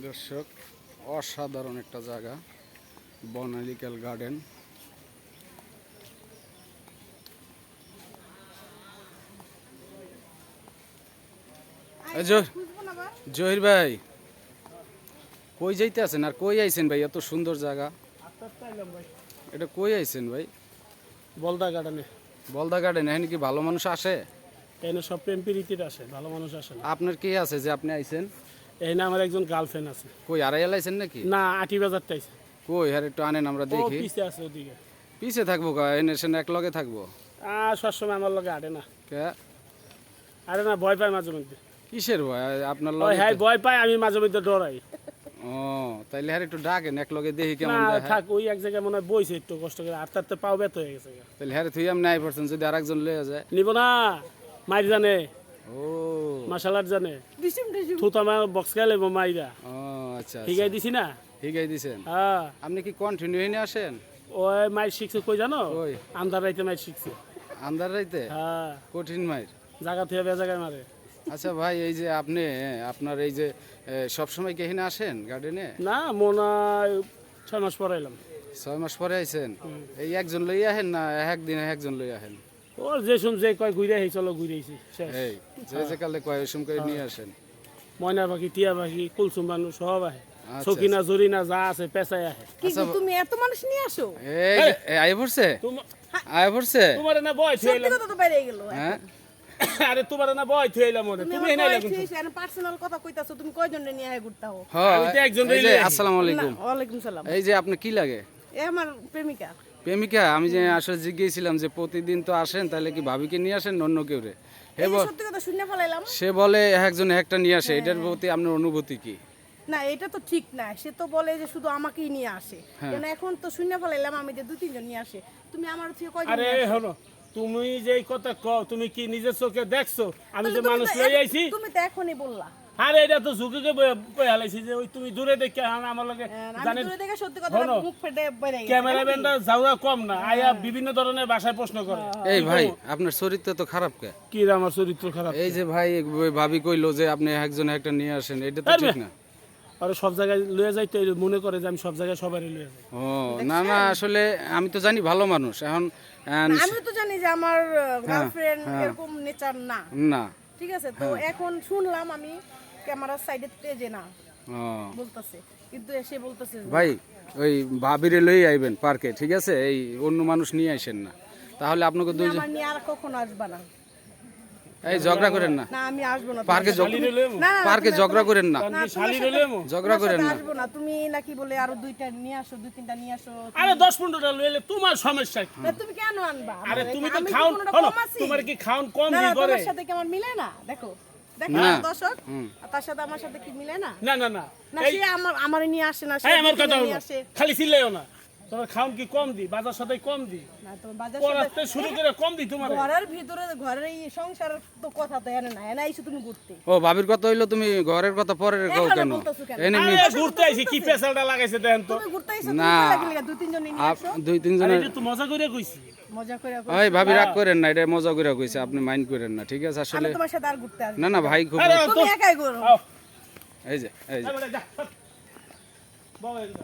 দর্শক অসাধারণ একটা জায়গা বনালিক্যাল গার্ডেন। জহির ভাই কই যাইতে আছেন আর কই আইছেন ভাই? এত সুন্দর জায়গা। এটা কই আইছেন ভাই? বলদা গার্ডেনে। বলদা গার্ডেন এখানে কি ভালো মানুষ আসে? কেন সব প্রেম প্রীতির আসে ভালো মানুষ আসে আপনার কি আছে যে আপনি আইছেন? এখানে আমার একজন গার্লফ্রেন্ড আছে। কই আড়াই আইছেন নাকি? না আটি বাজারটা আছে কই আর একটু আনেন আমরা দেখি। পিছে আছে ওদিকে। পিছে থাকব কা এনে সেনে এক লগে থাকব? আর সবসময় আমার লগে আটে না। কে? আরে না ভয় পায় মাঝে মধ্যে। কিসের ভয়? আপনার লগে হ্যাঁ ভয় পায় আমি মাঝে মধ্যে ডরাই। ও তাইলে আর একটু ডাকেন এক লগে দেখি না কেমন দেখায়। থাক ওই এক জায়গায় মনে হয় বইছে একটু কষ্ট করে আর তার তো পাও ব্যথ হয়ে গেছে তাহলে হ্যাঁ তুই আমি নাই পারছেন যদি আরেকজন লয়ে যায়। নিব না মাইর জানে। মাসালার জানে? থুত আমার বক্স খেলে মাইরা আচ্ছা ঠিক আছে দিছি না? আছে দিছেন? হ্যাঁ আপনি কি কন্টিনিউ হয়ে আসেন? ওই মাইর শিখছে কই জানো? কই? আন্ধার রাইতে মাইর শিখছে আন্দার রাইতে হ্যাঁ কঠিন মাইর জায়গা থেকে বে জায়গায় মারে আচ্ছা ভাই এই যে আপনি আপনার এই যে সব সময় কি এখানে আসেন গার্ডেনে না মনে হয় ছয় মাস পরে এলাম। ছয় মাস পরে আইছেন? এই একজন লই আহেন না একদিন একজন লই আহেন? ওর যে শুন যে কয় ঘুরে আই চলো ঘুরে আইছি এই যে যে কালে কয় ওই করে নিয়ে আসেন। ময়না পাখি টিয়া পাখি কুলসুম বানু সব আহে। আচ্ছা, সকিনা জরিনা যা আছে পেঁচাই আহে। কি তুমি এত মানুষ নিয়ে আসো? এই আয় পড়ছে? তোমা- আয় পড়ছে? তোমার না বয় থুয়ে সত্যি কথা তো বাইরে গেল। হ্যাঁ? আরে তোমার না বয় এলাম ওরে। তুমি এনে এলাম পার্সোনাল কথা কইতাছো তুমি কয়জন নিয়ে আয় ঘুরতে হো হ্যাঁ আমি তো একজন রইলে। আসসালামু আলাইকুম। না, ওয়ালাইকুম সালাম। এই যে আপনি কি লাগে? এ আমার প্রেমিকা। প্রেমিকা আমি যে আসলে জিজ্ঞেসছিলাম যে প্রতিদিন তো আসেন তাহলে কি ভাবিকে নিয়ে আসেন অন্য কেউ রে? সে বলে একজন একটা নিয়ে আসে এটার প্রতি আপনার অনুভূতি কি? না এটা তো ঠিক না সে তো বলে যে শুধু আমাকেই নিয়ে আসে। হ্যাঁ। কেন এখন তো শুনে ফেলাইলাম আমি যে দুই তিনজন নিয়ে আসে। তুমি আমার থেকে কয়জন আরে হলো তুমি যে কথা কও তুমি কি নিজের চোখে দেখছ? আমি যে মানুষ লই আইছি। তুমি তো এখনই বললা। আরে এটা তো ঝুঁকে বয়ে হালাইছি যে ওই তুমি দূরে দেখে আমার লগে হ্যাঁ, আমি দূরে থেকে সত্যি কথা মুখ ফেটে ক্যামেরাম্যানটা যাওয়া কম না আয়া বিভিন্ন ধরনের ভাষায় প্রশ্ন করে। এই ভাই আপনার চরিত্র তো খারাপ কে? কি রে আমার চরিত্র খারাপ এই যে ভাই ভাবি কইলো যে আপনি একজন একটা নিয়ে আসেন এটা তো ঠিক না। আর সব জায়গায় লয়ে যাই তো মনে করে যে আমি সব জায়গায় সবারই লয়ে যাই। ও না না আসলে আমি তো জানি ভালো মানুষ এখন আমি তো জানি যে আমার গার্লফ্রেন্ড এরকম নেচার না। না। ঠিক আছে তো এখন শুনলাম আমি ক্যামেরার সাইডে যে না বলতেছে। কিন্তু এসে বলতেছে ভাই ওই ভাবিরে লই আইবেন পার্কে ঠিক আছে? এই অন্য মানুষ নিয়ে আসেন না। তাহলে আপনাকে দুইজন আমার নিয়ে আর কখনো আসবা না। এই ঝগড়া করেন না। না আমি আসব না। পার্কে পার্কে ঝগড়া করেন না? ঝগড়া করেন না। আসব না। তুমি নাকি বলে আরও দুইটা নিয়ে আসো দুই তিনটা নিয়ে আসো। আরে দশ পনেরোটা লইলে তোমার সমস্যা কি? তুমি কেন আনবা? আরে তুমি তো খাওন? তোমার কি খাওন কম না, করে তোমার সাথে কি আমার মিলে না? দেখো। দর্শক তার সাথে আমার সাথে কি মিলে না? না না না। আমার আমার নিয়ে আসে না আমার কথা খালি চিল্লাইও না। তোমার খাওন কি কম দি? বাজার সাথে কম দি? না তোমার বাজার শুরু করে কম দি তোমার। ঘরের ভিতরে ঘরের এই সংসারের তো কথা তো এনে না এনে আইছো তুমি ঘুরতে। ও ভাবির কথা হইল তুমি ঘরের কথা পরে কও কেন? এনে ঘুরতে আইছি কি পেছালটা লাগাইছে দেখেন তো। তুমি ঘুরতে আইছো না। দুই তিনজন নিয়ে আসো। দুই এটা তো মজা কইছি। ভাবি রাগ করেন না এটা মজা কইছে আপনি মাইন্ড করেন না ঠিক আছে? আমি তোমার সাথে আর ঘুরতে আসব না না ভাই খুব তুমি একাই করো এই যে এই যে। এই